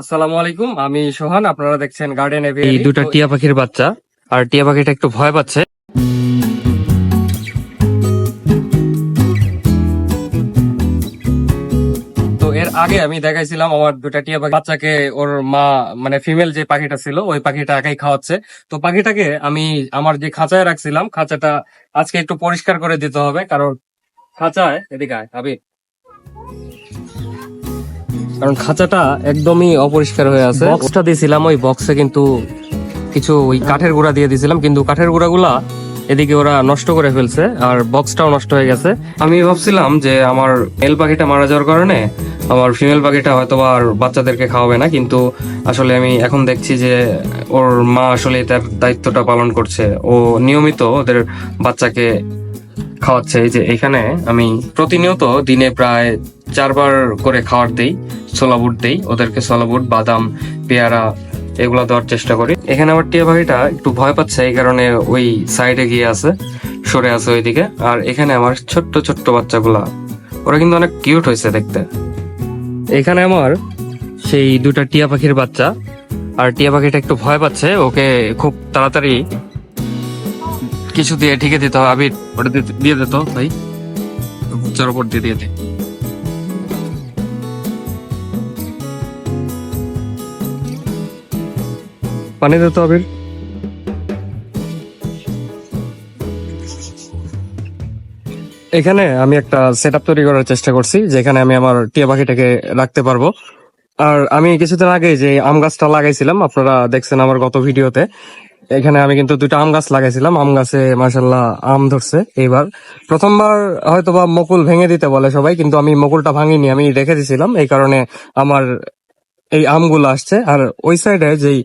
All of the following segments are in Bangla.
আসসালামু আলাইকুম আমি সোহান আপনারা দেখছেন গার্ডেন এই দুটা টিয়া পাখির বাচ্চা আর টিয়া পাখিটা একটু ভয় পাচ্ছে। তো এর আগে আমি দেখাইছিলাম আমার দুটা টিয়া পাখি বাচ্চাকে ওর মা মানে ফিমেল যে পাখিটা ছিল ওই পাখিটা একাই খাওয়াচ্ছে। তো পাখিটাকে আমি আমার যে খাঁচায় রাখছিলাম খাঁচাটা আজকে একটু পরিষ্কার করে দিতে হবে কারণ খাঁচায় এদিকে আয়, আবির। কারণ খাঁচাটা একদমই অপরিষ্কার হয়ে আছে। বক্সটা দিয়েছিলাম, ওই বক্সে কিন্তু কিছু ওই কাঠের গুঁড়া দিয়ে দিয়েছিলাম, কিন্তু কাঠের গুঁড়াগুলা এদিকে ওরা নষ্ট করে ফেলছে আর বক্সটাও নষ্ট হয়ে গেছে। আমি ভাবছিলাম যে আমার মেল পাখিটা মারা যাওয়ার কারণে আমার ফিমেল পাখিটা হয়তো আর বাচ্চাদেরকে খাওয়াবে না, কিন্তু আসলে আমি এখন দেখছি যে ওর মা আসলে তার দায়িত্বটা পালন করছে। ও নিয়মিত ওদের বাচ্চাকে খাওয়াচ্ছে। এই যে এখানে আমি প্রতিনিয়ত দিনে প্রায় চারবার করে খাওয়ার দেই বুট দেই। ওদেরকে বুট বাদাম, পেয়ারা এগুলো দেওয়ার চেষ্টা করি। এখানে আমার টিয়া পাখিটা একটু ভয় পাচ্ছে, এই কারণে ওই সাইডে গিয়ে আছে, সরে আছে ওইদিকে। আর এখানে আমার ছোট্ট ছোট্ট বাচ্চাগুলা, ওরা কিন্তু অনেক কিউট হয়েছে দেখতে। এখানে আমার সেই দুটা টিয়া পাখির বাচ্চা। আর টিয়া পাখিটা একটু ভয় পাচ্ছে, ওকে খুব তাড়াতাড়ি কিছু দিয়ে ঢেকে দিতে হবে, আবির। ওটা দিয়ে- দিত ভাই। বুচার উপর দিয়ে দিয়ে দে। পানি দিত আবির। এখানে আমি একটা সেট আপ তৈরি করার চেষ্টা করছি, যেখানে আমি আমার টিয়া পাখিটাকে রাখতে পারব। আর আমি কিছুদিন আগে যে আম গাছটা লাগাইছিলাম, আপনারা দেখছেন আমার গত ভিডিওতে এখানে আমি কিন্তু দুইটা আম গাছ লাগাইছিলাম। আম গাছে মাসাল্লাহ আম ধরছে এইবার। প্রথমবার হয়তো বা মকুল ভেঙে দিতে বলে সবাই, কিন্তু আমি মকুলটা ভাঙিনি, আমি রেখে দিছিলাম। এই কারণে আমার এই আমগুলো আসছে। আর ওই সাইডে যেই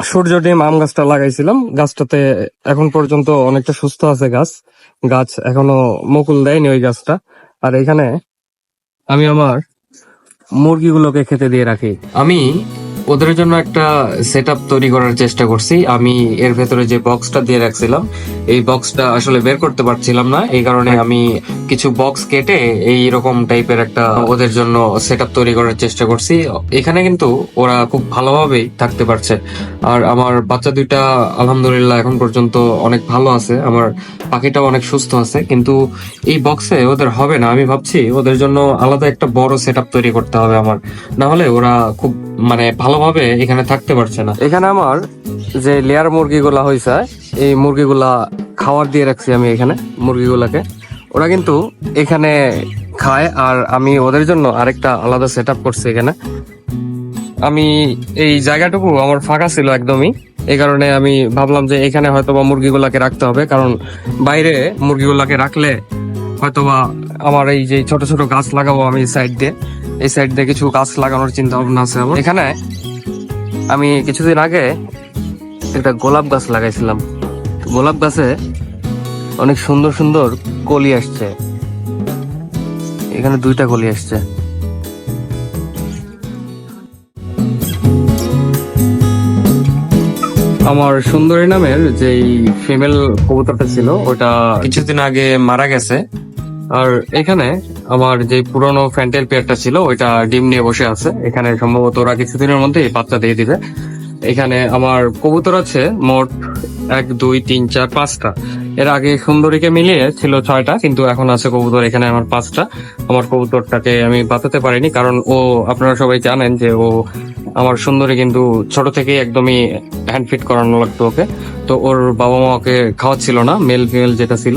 সূর্য ডিম আম গাছটা লাগাইছিলাম, গাছটাতে এখন পর্যন্ত অনেকটা সুস্থ আছে গাছ। গাছ এখনও মুকুল দেয়নি ওই গাছটা। আর এখানে আমি আমার মুরগিগুলোকে খেতে দিয়ে রাখি। আমি ওদের জন্য একটা সেট তৈরি করার চেষ্টা করছি। আমি এর ভেতরে যে বক্সটা দিয়ে রাখছিলাম এই বক্সটা আসলে বের করতে পারছিলাম না। এই কারণে আমি কিছু বক্স কেটে এই রকম টাইপের একটা ওদের জন্য সেট তৈরি করার চেষ্টা করছি। এখানে কিন্তু ওরা খুব ভালোভাবেই থাকতে পারছে। আর আমার বাচ্চা দুইটা আলহামদুলিল্লাহ এখন পর্যন্ত অনেক ভালো আছে। আমার পাখিটাও অনেক সুস্থ আছে। কিন্তু এই বক্সে ওদের হবে না। আমি ভাবছি ওদের জন্য আলাদা একটা বড় সেট তৈরি করতে হবে আমার। না হলে ওরা খুব মানে ভালোভাবে এখানে থাকতে পারছে না। এখানে আমার যে লেয়ার মুরগিগুলা হয়েছে এই মুরগিগুলা খাবার দিয়ে রাখছি আমি এখানে, মুরগিগুলাকে। ওরা কিন্তু এখানে খায় আর আমি ওদের জন্য আরেকটা আলাদা সেট আপ করছি এখানে। আমি এই জায়গাটুকু আমার ফাঁকা ছিল একদমই। এই কারণে আমি ভাবলাম যে এখানে হয়তোবা মুরগিগুলাকে রাখতে হবে, কারণ বাইরে মুরগিগুলাকে রাখলে হয়তোবা আমার এই যে ছোট ছোট গাছ লাগাবো আমি সাইড দিয়ে। এই সাইড দিয়ে কিছু গাছ লাগানোর চিন্তা ভাবনা আছে আমার। এখানে আমি কিছুদিন আগে একটা গোলাপ গাছ লাগাইছিলাম। গোলাপ গাছে অনেক সুন্দর সুন্দর কলি আসছে। এখানে দুইটা কলি আসছে। আমার সুন্দরী নামের যেই ফিমেল কবুতরটা ছিল, ওটা কিছুদিন আগে মারা গেছে। আর এখানে আমার যে পুরনো ফ্যান্টেল পেয়ারটা ছিল, ওইটা ডিম নিয়ে বসে আছে। এখানে সম্ভবত ওরা কিছুদিনের মধ্যেই বাচ্চা দিয়ে দিবে। এখানে আমার কবুতর আছে মোট এক, দুই, তিন, চার, পাঁচটা। এর আগে সুন্দরীকে মিলিয়ে ছিল ছয়টা, কিন্তু এখন আছে কবুতর এখানে আমার পাঁচটা। আমার কবুতরটাকে আমি বাঁচাতে পারিনি, কারণ ও, আপনারা সবাই জানেন যে ও, আমার সুন্দরী কিন্তু ছোট থেকেই একদমই হ্যান্ড ফিট করানো লাগতো ওকে। তো ওর বাবা মা ওকে খাওয়াচ্ছিল না মেল ফিমেল যেটা ছিল।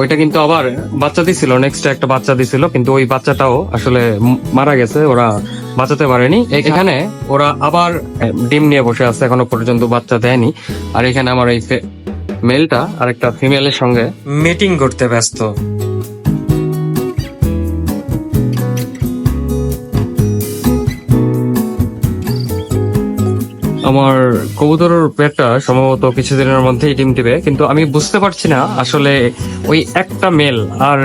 ওইটা কিন্তু আবার বাচ্চা দিছিল নেক্সট একটা বাচ্চা দিছিল কিন্তু ওই বাচ্চাটাও আসলে মারা গেছে ওরা বাঁচাতে পারেনি। এখানে ওরা আবার ডিম নিয়ে বসে আছে এখনও পর্যন্ত বাচ্চা দেয়নি। আর এখানে আমার এই মেলটা আর একটা ফিমেলের সঙ্গে মিটিং করতে ব্যস্ত। আমার কবুতরের পেটটা সম্ভবত কিছুদিনের মধ্যেই ডিম দিবে, কিন্তু আমি বুঝতে পারছি না আসলে ওই একটা মেল আর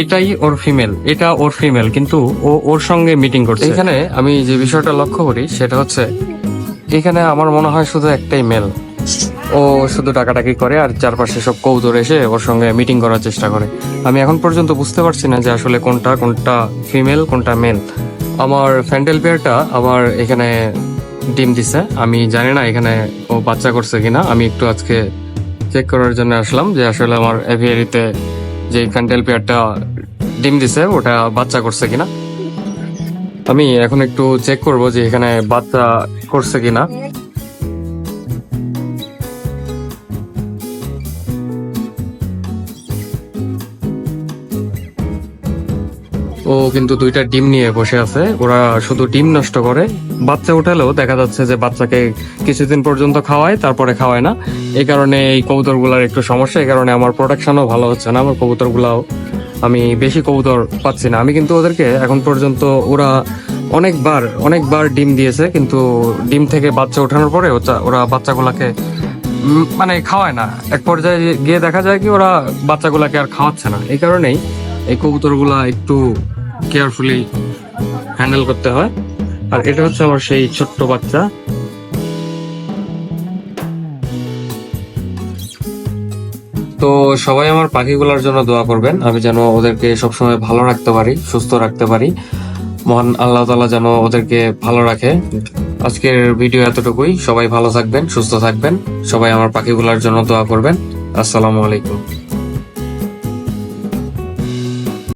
এটাই ওর ফিমেল এটা ওর ফিমেল কিন্তু ও ওর সঙ্গে মিটিং করছে। এখানে আমি যে বিষয়টা লক্ষ্য করি সেটা হচ্ছে, এখানে আমার মনে হয় শুধু একটাই মেল ও শুধু টাকাটাকি করে আর চারপাশে সব কৌতুর এসে ওর সঙ্গে মিটিং করার চেষ্টা করে। আমি এখন পর্যন্ত বুঝতে পারছি না যে আসলে কোনটা কোনটা ফিমেল কোনটা মেল আমার ফ্যান্ডেল পেয়ারটা আমার এখানে ডিম দিছে। আমি জানি না এখানে ও বাচ্চা করছে কিনা। আমি একটু আজকে চেক করার জন্য আসলাম যে আসলে আমার এভিয়ারিতে যে ক্যান্ডেল পেয়ারটা ডিম দিছে, ওটা বাচ্চা করছে কিনা। আমি এখন একটু চেক করব যে এখানে বাচ্চা করছে কিনা। ও কিন্তু দুইটা ডিম নিয়ে বসে আছে। ওরা শুধু ডিম নষ্ট করে। বাচ্চা উঠালেও দেখা যাচ্ছে যে বাচ্চাকে কিছুদিন পর্যন্ত খাওয়ায়, তারপরে খাওয়ায় না। এই কারণে এই কবুতরগুলার একটু সমস্যা, এই কারণে আমার প্রোডাকশনও ভালো হচ্ছে না। আমার কবুতর গুলাও আমি বেশি কবুতর পাচ্ছি না। আমি কিন্তু ওদেরকে এখন পর্যন্ত ওরা অনেকবার অনেকবার ডিম দিয়েছে, কিন্তু ডিম থেকে বাচ্চা ওঠানোর পরে ওরা বাচ্চাগুলাকে মানে খাওয়ায় না। এক পর্যায়ে গিয়ে দেখা যায় কি ওরা বাচ্চাগুলাকে আর খাওয়াচ্ছে না। এই কারণেই এই কবুতরগুলা একটু কেয়ারফুলি হ্যান্ডেল করতে হয়। আর এটা হচ্ছে আমার সেই ছোট্ট বাচ্চা। তো সবাই আমার পাখিগুলোর জন্য দোয়া করবেন। আমি যেন ওদেরকে সবসময় ভালো রাখতে পারি, সুস্থ রাখতে পারি। মহান আল্লাহ তালা যেন ওদেরকে ভালো রাখে। আজকের ভিডিও এতটুকুই। সবাই ভালো থাকবেন, সুস্থ থাকবেন। সবাই আমার পাখিগুলোর জন্য দোয়া করবেন। আসসালামু আলাইকুম।